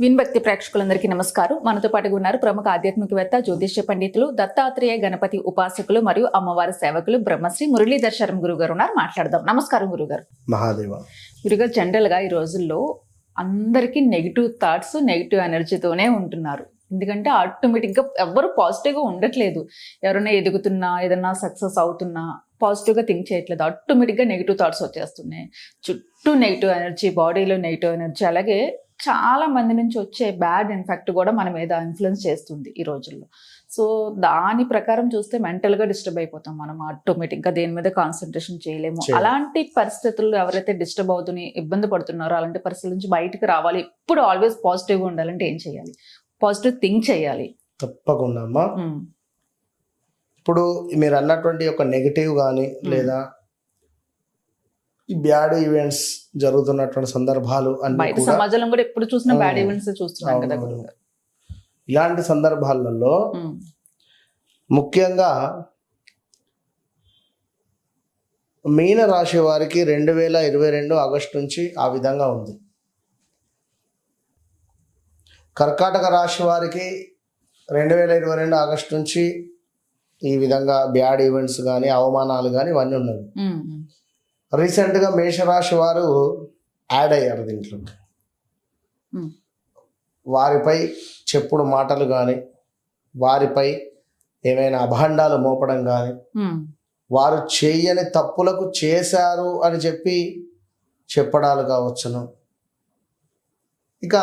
విన్భక్తి ప్రేక్షకులందరికీ నమస్కారం. మనతో పాటుగా ఉన్నారు ప్రముఖ ఆధ్యాత్మికవేత్త జ్యోతిష్య పండితులు దత్తాత్రేయ గణపతి ఉపాసకులు మరియు అమ్మవారి సేవకులు బ్రహ్మశ్రీ మురళీధర్ శర్మ గురువు గారు ఉన్నారు. మాట్లాడదాం. నమస్కారం గురుగారు. మహాదేవ. గురుగారు జనరల్గా ఈ రోజుల్లో అందరికీ నెగిటివ్ థాట్స్ నెగిటివ్ ఎనర్జీతోనే ఉంటున్నారు. ఎందుకంటే ఆటోమేటిక్గా ఎవరు పాజిటివ్గా ఉండట్లేదు. ఎవరైనా ఎదుగుతున్నా ఏదైనా సక్సెస్ అవుతున్నా పాజిటివ్గా థింక్ చేయట్లేదు. ఆటోమేటిక్గా నెగిటివ్ థాట్స్ వచ్చేస్తున్నాయి. చుట్టూ నెగిటివ్ ఎనర్జీ బాడీలో నెగిటివ్ ఎనర్జీ అలాగే చాలా మంది నుంచి వచ్చే బ్యాడ్ ఇన్ఫెక్ట్ కూడా మన మీద ఇన్ఫ్లుయెన్స్ చేస్తుంది ఈ రోజుల్లో. సో దాని ప్రకారం చూస్తే మెంటల్గా డిస్టర్బ్ అయిపోతాం మనం ఆటోమేటిక్గా దేని మీద కాన్సన్ట్రేషన్ చేయలేము. అలాంటి పరిస్థితుల్లో ఎవరైతే డిస్టర్బ్ అవుతుని ఇబ్బంది పడుతున్నారో అలాంటి పరిస్థితుల నుంచి బయటకు రావాలి. ఇప్పుడు ఆల్వేస్ పాజిటివ్గా ఉండాలంటే ఏం చేయాలి? పాజిటివ్ థింక్ చేయాలి. తప్పకుండా అమ్మా. ఇప్పుడు మీరు అన్నటువంటి ఒక నెగిటివ్ కానీ లేదా ఈ బ్యాడ్ ఈవెంట్స్ జరుగుతున్నటువంటి సందర్భాలు అన్ని బయట కూడా సమాజంలో కూడా ఎప్పుడు చూసినా బ్యాడ్ అవును. ఈవెంట్స్ చూస్తున్నాం కదా అవును. గురుగారు. ఇలాంటి సందర్భాలలో ముఖ్యంగా మీన రాశి వారికి రెండు వేల ఇరవై రెండు ఆగస్టు నుంచి ఆ విధంగా ఉంది కర్కాటక రాశి వారికి రెండు వేల ఇరవై రెండు ఆగస్టు నుంచి ఈ విధంగా బ్యాడ్ ఈవెంట్స్ కానీ అవమానాలు కానీ ఇవన్నీ ఉన్నవి ఉమ్, రీసెంట్గా మేషరాశి వారు యాడ్ అయ్యారు దీంట్లో. ఉమ్, వారిపై చెప్పుడు మాటలు కానీ వారిపై ఏమైనా అభాండాలు మోపడం కానీ ఉమ్, వారు చేయని తప్పులకు చేశారు అని చెప్పి చెప్పడాలు కావచ్చును. ఇక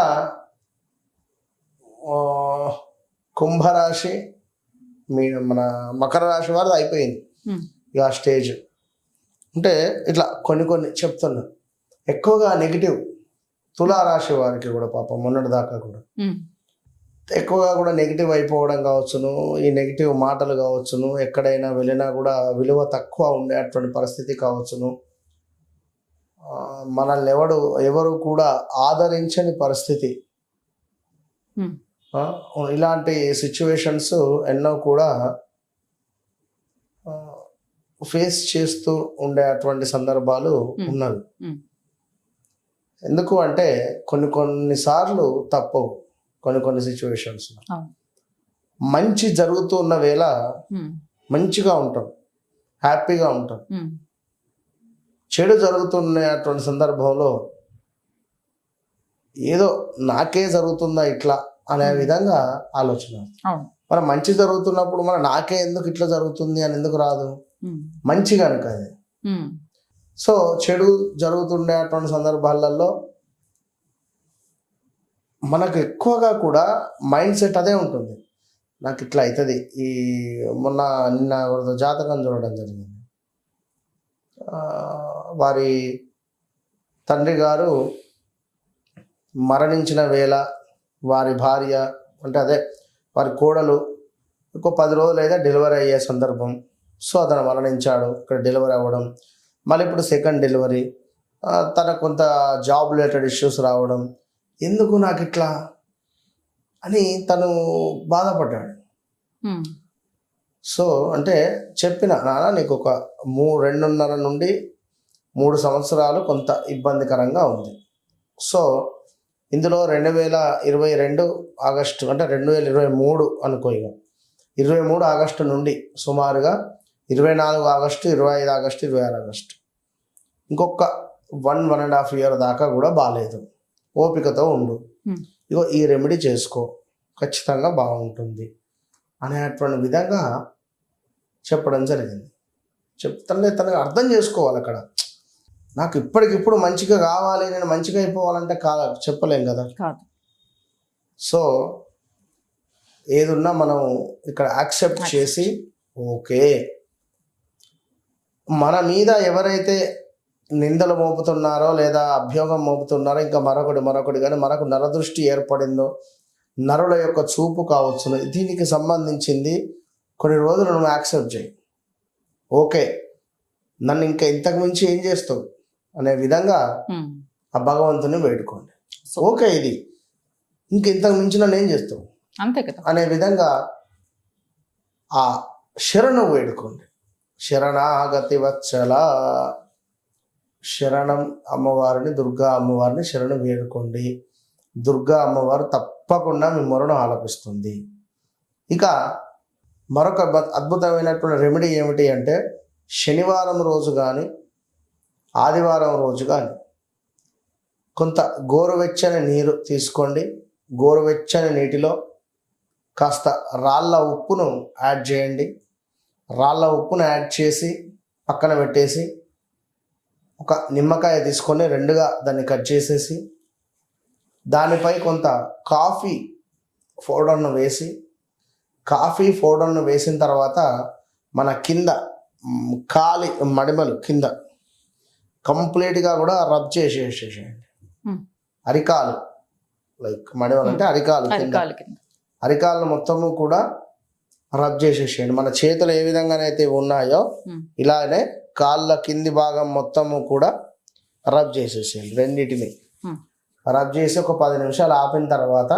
కుంభరాశి మీ మన మకర రాశి వారిది అయిపోయింది. ఉమ్, ఇక స్టేజ్. అంటే ఇట్లా కొన్ని కొన్ని చెప్తున్నా. ఎక్కువగా నెగిటివ్ తులారాశి వారికి కూడా పాపం మొన్నటి దాకా కూడా. ఎక్కువగా కూడా నెగిటివ్ అయిపోవడం కావచ్చును ఈ నెగిటివ్ మాటలు కావచ్చును ఎక్కడైనా వెళ్ళినా కూడా విలువ తక్కువ ఉండేటువంటి పరిస్థితి కావచ్చును. మనల్ని ఎవడు ఎవరు కూడా ఆదరించని పరిస్థితి. ఇలాంటి సిచ్యువేషన్స్ ఎన్నో కూడా ఫేస్ చేస్తూ ఉండేటువంటి సందర్భాలు Hmm. ఉన్నవి. ఎందుకు అంటే కొన్ని కొన్ని సార్లు తప్పవు. కొన్ని కొన్ని సిచ్యువేషన్స్. మంచి జరుగుతున్న వేళ ఉమ్, మంచిగా ఉంటాం. హ్యాపీగా ఉంటాం. చెడు జరుగుతున్నటువంటి సందర్భంలో ఏదో నాకే జరుగుతుందా ఇట్లా అనే. విధంగా ఆలోచన. మన మంచి జరుగుతున్నప్పుడు మన నాకే ఎందుకు ఇట్లా జరుగుతుంది అని ఎందుకు రాదు? మంచి కనుక అది. సో చెడు జరుగుతుండేటువంటి సందర్భాలలో మనకు ఎక్కువగా కూడా మైండ్ సెట్ అదే ఉంటుంది. నాకు ఇట్లా అవుతుంది ఈ మొన్న నిన్న ఎవరిదో జాతకం చూడడం జరిగింది. వారి తండ్రి గారు మరణించిన వేళ వారి భార్య అంటే అదే వారి కోడలు ఇంకో పది రోజులు అయితే డెలివరీ అయ్యే సందర్భం సో అతను మరణించాడు. ఇక్కడ డెలివరీ అవ్వడం. మళ్ళీ ఇప్పుడు సెకండ్ డెలివరీ తన కొంత జాబ్ రిలేటెడ్ ఇష్యూస్ రావడం. ఎందుకు నాకు ఇట్లా? అని తను బాధపడ్డాడు. ఉమ్, సో అంటే చెప్పిన నాన్న నీకు ఒక మూ రెండున్నర నుండి మూడు సంవత్సరాలు కొంత ఇబ్బందికరంగా ఉంది. సో ఇందులో రెండు వేల ఇరవై రెండు ఆగస్టు అంటే రెండు వేల ఇరవై మూడు అనుకో ఇక ఇరవై మూడు ఆగస్టు నుండి సుమారుగా ఇరవై నాలుగు ఆగస్టు ఇరవై ఐదు ఆగస్టు ఇరవై ఆరు ఆగస్టు. ఇంకొక one one and half year దాకా కూడా బాగాలేదు ఓపికతో ఉండు. ఇగో ఈ రెమెడీ చేసుకో. ఖచ్చితంగా బాగుంటుంది. అనేటువంటి విధంగా చెప్పడం జరిగింది. చెప్తానే తనకు అర్థం చేసుకోవాలి అక్కడ. నాకు ఇప్పటికిప్పుడు మంచిగా కావాలి నేను మంచిగా అయిపోవాలంటే కా చెప్పలేం కదా. సో ఏదున్నా మనం ఇక్కడ యాక్సెప్ట్. చేసి ఓకే. మన మీద ఎవరైతే నిందలు మోపుతున్నారో లేదా అభ్యోగం మోపుతున్నారో ఇంకా మరొకటి మరొకటి కానీ మనకు నరదృష్టి ఏర్పడిందో నరుల యొక్క చూపు కావచ్చును దీనికి సంబంధించింది కొన్ని రోజులు నువ్వు యాక్సెప్ట్ చేయి. ఓకే నన్ను ఇంకా ఇంతకు మించి ఏం చేస్తావు? అనే విధంగా ఆ భగవంతుని వేడుకోండి. ఓకే ఇది. ఇంక ఇంతకు మించి నన్ను ఏం చేస్తావు? అంతే కదా. అనే విధంగా ఆ శరణు వేడుకోండి. శరణాగతి వచ్చల శరణం అమ్మవారిని దుర్గా అమ్మవారిని శరణం వేడుకోండి. దుర్గా అమ్మవారు తప్పకుండా మీ మొరను ఆలపిస్తుంది. ఇక మరొక అద్భుతమైనటువంటి రెమెడీ ఏమిటి అంటే శనివారం రోజు కానీ ఆదివారం రోజు కానీ కొంత గోరువెచ్చని నీరు తీసుకోండి. గోరువెచ్చని నీటిలో కాస్త రాళ్ళ ఉప్పును యాడ్ చేయండి. రాళ్ళ ఉప్పును యాడ్ చేసి పక్కన పెట్టేసి ఒక నిమ్మకాయ తీసుకొని రెండుగా దాన్ని కట్ చేసేసి దానిపై కొంత కాఫీ పౌడర్ను వేసి కాఫీ పౌడర్ను వేసిన తర్వాత మన కింద కాలి మడిమలు కింద కంప్లీట్గా కూడా రబ్ చేసేసేసేయండి. అరికాలు లైక్ మడిమలు అంటే అరికాలు కింద. అరికాలు మొత్తము కూడా రబ్ చేసేసేయండి మన చేతులు ఏ విధంగానైతే ఉన్నాయో. ఇలానే కాళ్ళ కింది భాగం మొత్తము కూడా రబ్ చేసేసేయండి రెండింటిని. రబ్ చేసి ఒక పది నిమిషాలు ఆపిన తర్వాత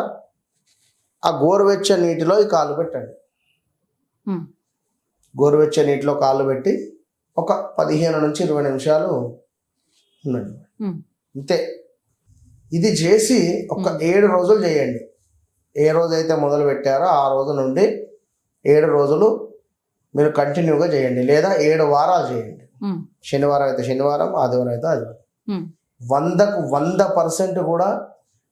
ఆ గోరువెచ్చ నీటిలో ఈ కాళ్ళు పెట్టండి. గోరువెచ్చ నీటిలో కాళ్ళు పెట్టి ఒక పదిహేను నుంచి ఇరవై నిమిషాలు ఉండండి. అంతే ఇది చేసి ఒక. ఏడు రోజులు చేయండి ఏ రోజైతే మొదలు పెట్టారో ఆ రోజు నుండి ఏడు రోజులు మీరు కంటిన్యూగా చేయండి. లేదా ఏడు వారాలు చేయండి. శనివారం అయితే శనివారం ఆదివారం అయితే ఆదివారం. వందకు వంద పర్సెంట్ కూడా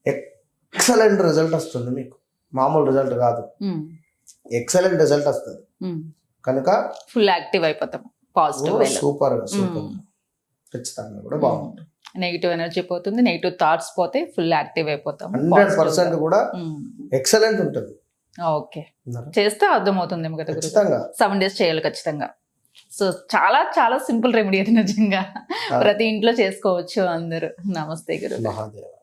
ఎక్సలెంట్ రిజల్ట్ వస్తుంది మీకు. మామూలు రిజల్ట్ కాదు. ఎక్సలెంట్ రిజల్ట్ వస్తుంది. కనుక ఫుల్ యాక్టివ్ అయిపోతాం. Positive super super. ఖచ్చితంగా కూడా బాగుంటుంది. నెగిటివ్ ఎనర్జీ పోతుంది. నెగిటివ్ థాట్స్ పోతే ఫుల్ యాక్టివ్ అయిపోతాం. హండ్రెడ్ పర్సెంట్ కూడా ఎక్సలెంట్ ఉంటుంది. ఓకే. చేస్తే అర్థమవుతుంది ఖచ్చితంగా. సెవెన్ డేస్ చేయాలి ఖచ్చితంగా. సో చాలా చాలా సింపుల్ రెమెడీ అది నిజంగా. ప్రతి ఇంట్లో చేసుకోవచ్చు అందరూ. నమస్తే గురు. మహాదేవ.